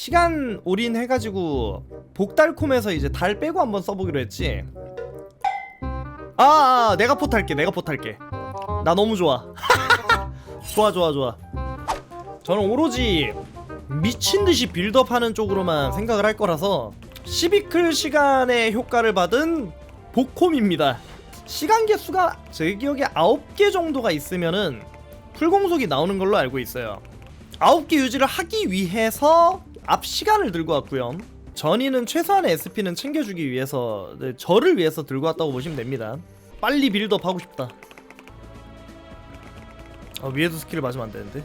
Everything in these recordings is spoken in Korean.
시간 올인 해가지고 복달콤에서 이제 달 빼고 한번 써보기로 했지? 아, 아 내가 포탈게 내가 포탈게. 나 너무 좋아. 좋아 좋아 좋아. 저는 오로지 미친듯이 빌드업하는 쪽으로만 생각을 할 거라서 12클 시간의 효과를 받은 복콤입니다. 시간 개수가 제 기억에 9개 정도가 있으면은 풀공속이 나오는 걸로 알고 있어요. 9개 유지를 하기 위해서 앞 시간을 들고 왔고요. 전이는 최소한의 SP는 챙겨주기 위해서 네, 저를 위해서 들고 왔다고 보시면 됩니다. 빨리 빌드업 하고 싶다. 아, 위에도 스킬을 맞으면 안 되는데.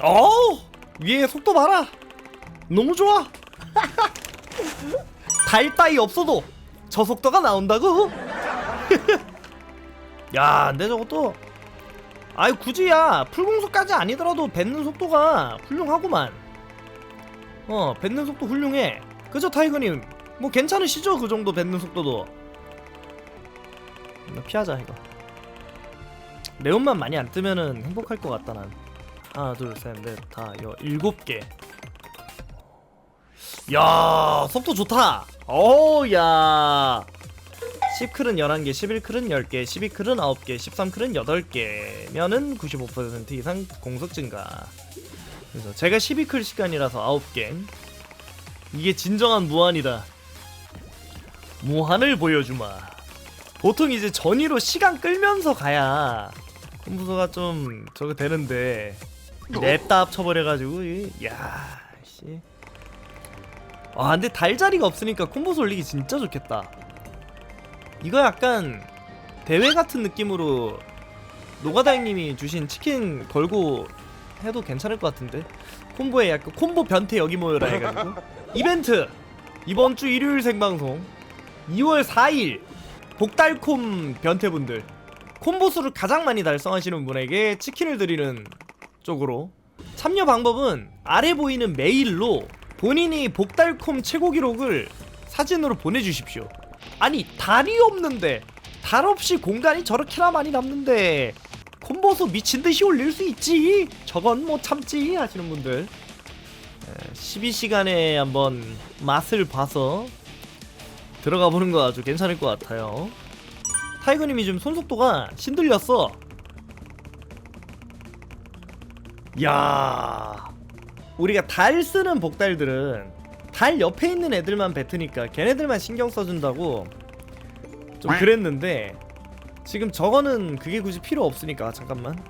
어우! 위에 속도 봐라! 너무 좋아! 달 따위 없어도 저 속도가 나온다고? 야 근데 저것도 아이 굳이야. 풀공속까지 아니더라도 뱉는 속도가 훌륭하구만. 어 뱉는 속도 훌륭해. 그죠 타이거님? 뭐 괜찮으시죠 그 정도 뱉는 속도도? 이거 피하자 이거. 레온만 많이 안 뜨면은 행복할 것 같다 난. 하나 둘셋넷다 여 일곱 개. 야, 속도 좋다. 어야. 10클은 11개, 11클은 10개, 12클은 9개, 13클은 8개면은 95% 이상 공속 증가. 그래서 제가 12클 시간이라서 9개. 이게 진정한 무한이다. 무한을 보여주마. 보통 이제 전위로 시간 끌면서 가야 콤부서가 좀 저거 되는데 냅다 합쳐버려가지고 이- 야 씨. 아 근데 달자리가 없으니까 콤보 솔리기 진짜 좋겠다 이거 약간 대회 같은 느낌으로 노가다잉님이 주신 치킨 걸고 해도 괜찮을 것 같은데? 콤보에 약간 콤보 변태 여기 모여라 해가지고. 이벤트! 이번 주 일요일 생방송. 2월 4일 복달콤 변태분들. 콤보 수를 가장 많이 달성하시는 분에게 치킨을 드리는 쪽으로. 참여 방법은 아래 보이는 메일로 본인이 복달콤 최고 기록을 사진으로 보내주십시오. 아니 달이 없는데 달 없이 공간이 저렇게나 많이 남는데 콤보수 미친 듯이 올릴 수 있지. 저건 못 참지 하시는 분들 12시간에 한번 맛을 봐서 들어가 보는 거 아주 괜찮을 것 같아요. 타이거님이 지금 손속도가 신들렸어. 야, 우리가 달 쓰는 복달들은 달 옆에 있는 애들만 뱉으니까 걔네들만 신경 써준다고 좀 그랬는데 지금 저거는 그게 굳이 필요 없으니까 잠깐만.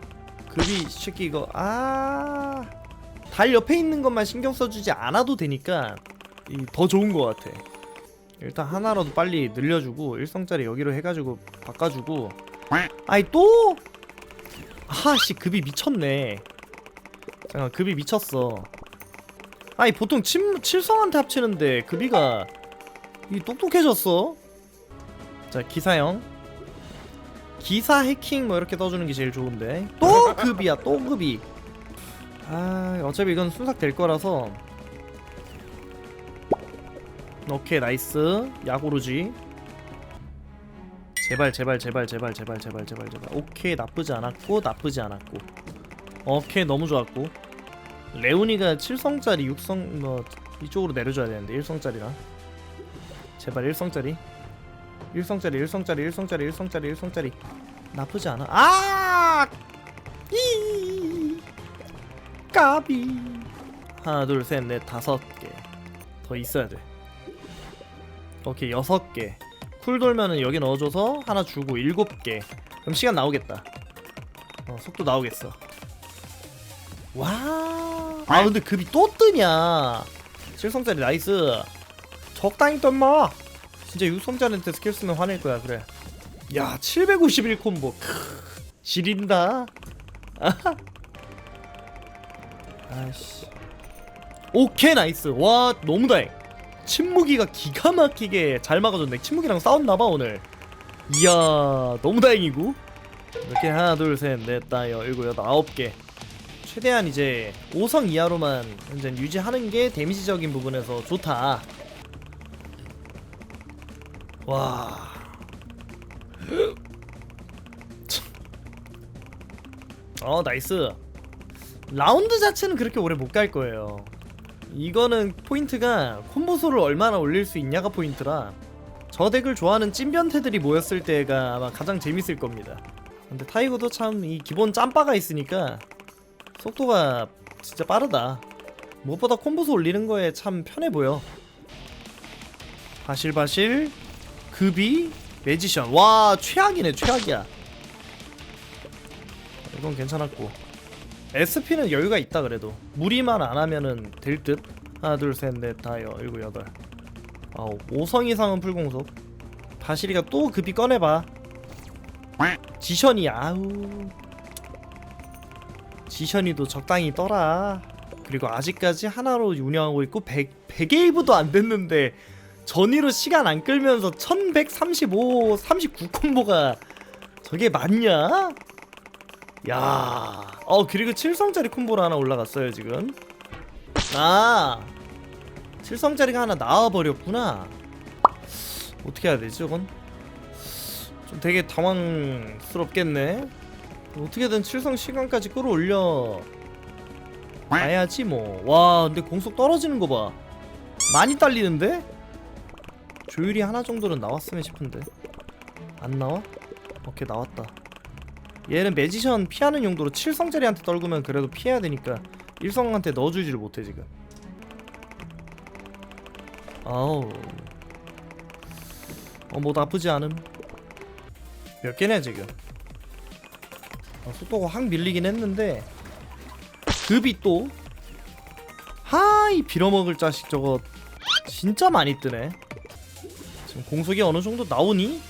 급이 새끼 이거 아달 옆에 있는 것만 신경 써주지 않아도 되니까 이더 좋은 것 같아. 일단 하나라도 빨리 늘려주고 일성짜리 여기로 해가지고 바꿔주고. 아이 또? 아씨 급이 미쳤네. 잠깐 급이 미쳤어 아니 보통 침, 칠성한테 합치는데 급이가 이 똑똑해졌어? 자 기사형. 기사 해킹 뭐 이렇게 떠주는 게 제일 좋은데. 또 급이야 또 급이 아 어차피 이건 순삭 될 거라서. 오케이 나이스. 야구르지. 제발 제발 제발 제발 제발 제발 제발 제발. 오케이 나쁘지 않았고 나쁘지 않았고. 오케이 너무 좋았고 레오니가 7성짜리 6성 뭐 이쪽으로 내려줘야 되는데 1성짜리랑. 제발 1성짜리. 1성짜리 1성짜리 1성짜리 1성짜리 1성짜리. 나쁘지 않아. 아! 이! 까비. 하나 둘 셋 넷 다섯 개. 더 있어야 돼. 오케이 여섯 개쿨 돌면은 여기 넣어줘서 하나 주고 일곱 개. 그럼 시간 나오겠다. 어 속도 나오겠어. 와. 아 근데 급이 또 뜨냐? 7성짜리 나이스. 적당히 떴마. 진짜 6성짜리한테 스킬 쓰면 화낼 거야 그래. 야 751 콤보. 크, 지린다. 아씨. 오케이 나이스. 와 너무 다행. 침묵이가 기가 막히게 잘 막아줬네. 침묵이랑 싸웠나봐 오늘. 이야 너무 다행이고. 이렇게 하나 둘 셋 넷다 일곱 여덟 아홉 개. 최대한 이제 5성 이하로만 현재 유지하는 게 데미지적인 부분에서 좋다. 와. 참. 어 나이스. 라운드 자체는 그렇게 오래 못 갈 거예요. 이거는 포인트가 콤보수를 얼마나 올릴 수 있냐가 포인트라 저 덱을 좋아하는 찐변태들이 모였을 때가 아마 가장 재밌을 겁니다. 근데 타이거도 참 이 기본 짬바가 있으니까 속도가 진짜 빠르다. 무엇보다 콤보수 올리는 거에 참 편해 보여. 바실바실 급이 매지션 와 최악이네 최악이야. 이건 괜찮았고 SP는 여유가 있다 그래도 무리만 안 하면은 될 듯. 하나 둘 셋 넷 다여 일곱 여덟 아홉 5성 이상은 풀공속. 바실이가 또 급이 꺼내봐. 지션이 아우 지션이도 적당히 떠라 그리고 아직까지 하나로 운영하고 있고 100, 100에이브도 안 됐는데 전위로 시간 안 끌면서 1135 39 콤보가 저게 맞냐? 야, 어 그리고 7성짜리 콤보로 하나 올라갔어요 지금. 아, 7성짜리가 하나 나와 버렸구나. 어떻게 해야 되지 저건? 좀 되게 당황스럽겠네. 어떻게든 7성 시간까지 끌어올려 봐야지 뭐. 와, 근데 공속 떨어지는 거 봐. 많이 딸리는데? 조율이 하나 정도는 나왔으면 싶은데. 안 나와? 오케이, 나왔다. 얘는 매지션 피하는 용도로 7성짜리한테 떨구면 그래도 피해야 되니까 1성한테 넣어주지를 못해 지금. 아우. 어, 뭐 나쁘지 않음. 몇 개냐 지금? 어, 속도가 확 밀리긴 했는데 급이 또 하이 빌어먹을 자식 저거 진짜 많이 뜨네 지금 공속이 어느 정도 나오니?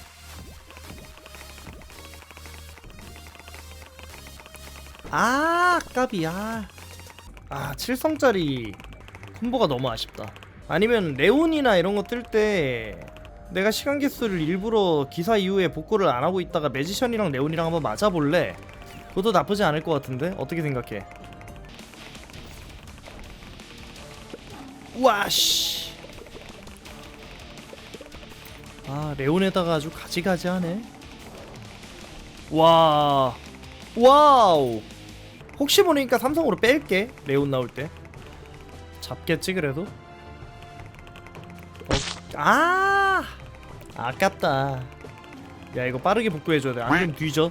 아 깝이야 아 7성짜리 콤보가 너무 아쉽다 아니면 레온이나 이런 거 뜰 때 내가 시간 개수를 일부러 기사 이후에 복구를 안 하고 있다가 매지션이랑 레온이랑 한번 맞아볼래? 그것도 나쁘지 않을 것 같은데? 어떻게 생각해? 와씨. 아 레온에다가 아주 가지가지하네. 와 와우. 혹시 모르니까 삼성으로 뺄게 레온 나올 때. 잡겠지 그래도? 어, 아! 아깝다. 야 이거 빠르게 복구해줘야 돼. 안되면 뒤져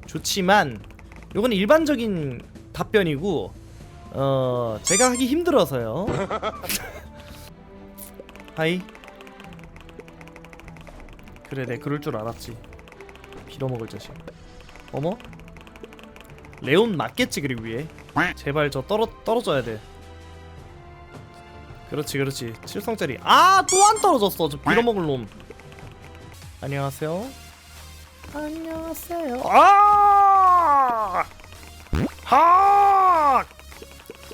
좋지만 요건 일반적인 답변이고 어 제가 하기 힘들어서요. 하이. 그래 내 그럴 줄 알았지. 빌어먹을 자식. 어머? 레온 맞겠지 그리고 위에? 제발 저 떨어 떨어져야 돼. 그렇지 그렇지. 7성짜리. 아 또 안 떨어졌어. 저 빌어먹을 놈. 안녕하세요 안녕하세요. 아! 하!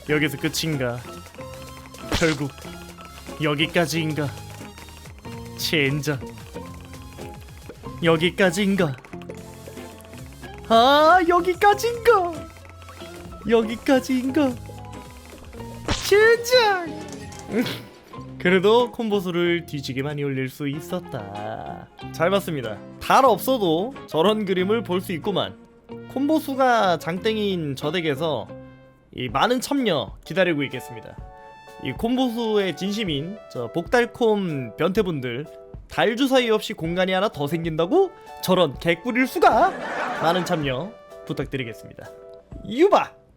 여기서 끝인가? 결국 여기까지인가? 젠장. 여기까지인가? 아 여기까지인가? 여기까지인가? 젠장! 그래도 콤보 수를 뒤지게 많이 올릴 수 있었다. 잘 봤습니다 달 없어도 저런 그림을 볼 수 있구만. 콤보수가 장땡인 저 덱에서 이 많은 참여 기다리고 있겠습니다. 이 콤보수의 진심인 저 복달콤 변태분들 달 주사위 없이 공간이 하나 더 생긴다고 저런 개꿀일 수가? 많은 참여 부탁드리겠습니다. 유바